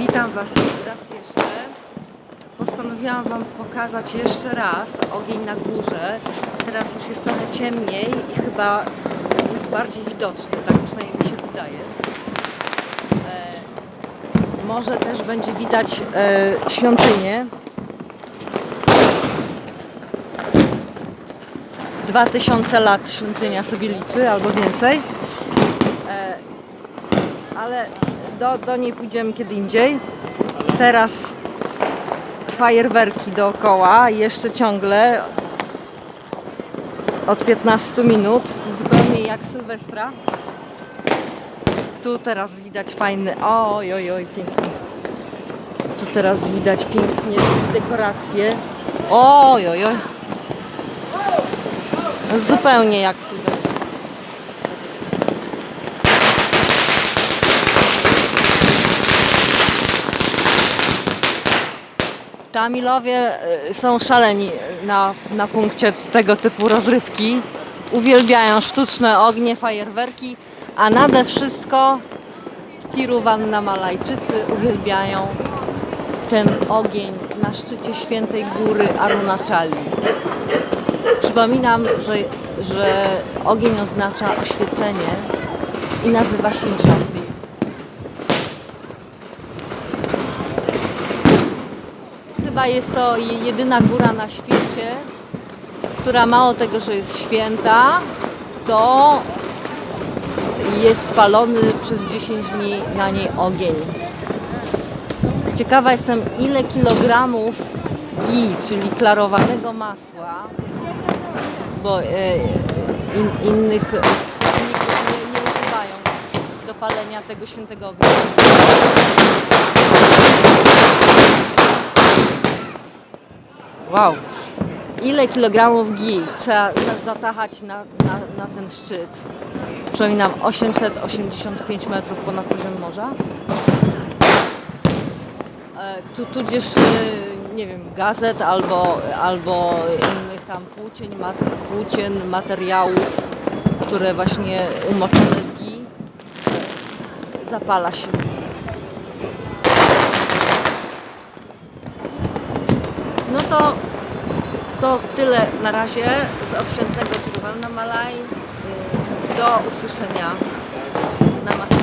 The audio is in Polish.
Witam Was raz jeszcze. Postanowiłam Wam pokazać jeszcze raz ogień na górze. Teraz już jest trochę ciemniej i chyba jest bardziej widoczny, tak przynajmniej mi się wydaje. E, może też będzie widać e, świątynię. 2000 lat świątynia sobie liczy, albo więcej. E, ale do, do niej pójdziemy kiedy indziej. Teraz fajerwerki dookoła, jeszcze ciągle od 15 minut, zupełnie jak Sylwestra. Tu teraz widać fajny, oj, oj, oj, pięknie. Tu teraz widać pięknie dekoracje. Oj, oj, oj. Zupełnie jak Sylwestra. Tamilowie y, są szaleni na, na punkcie tego typu rozrywki. Uwielbiają sztuczne ognie, fajerwerki, a nade wszystko Tiruvanna Malajczycy uwielbiają ten ogień na szczycie świętej góry Arunachali. Przypominam, że, że ogień oznacza oświecenie i nazywa się Jyoti. Chyba jest to je- jedyna góra na świecie, która mało tego, że jest święta, to jest palony przez 10 dni na niej ogień. Ciekawa jestem, ile kilogramów ghee, czyli klarowanego masła, bo e, in, innych składników nie, nie używają do palenia tego świętego ognia. Wow. Ile kilogramów ghee trzeba za- zatachać na, na, na ten szczyt? Przypominam, 885 metrów ponad poziom morza. E, Tu, tudzież, e, nie wiem, gazet albo, albo innych tam płócień, mat, płócien, materiałów, które właśnie umoczone w ghee zapala się. to, to tyle na razie z odświętnego Tiruvannamalai. Y, do usłyszenia. Namaste.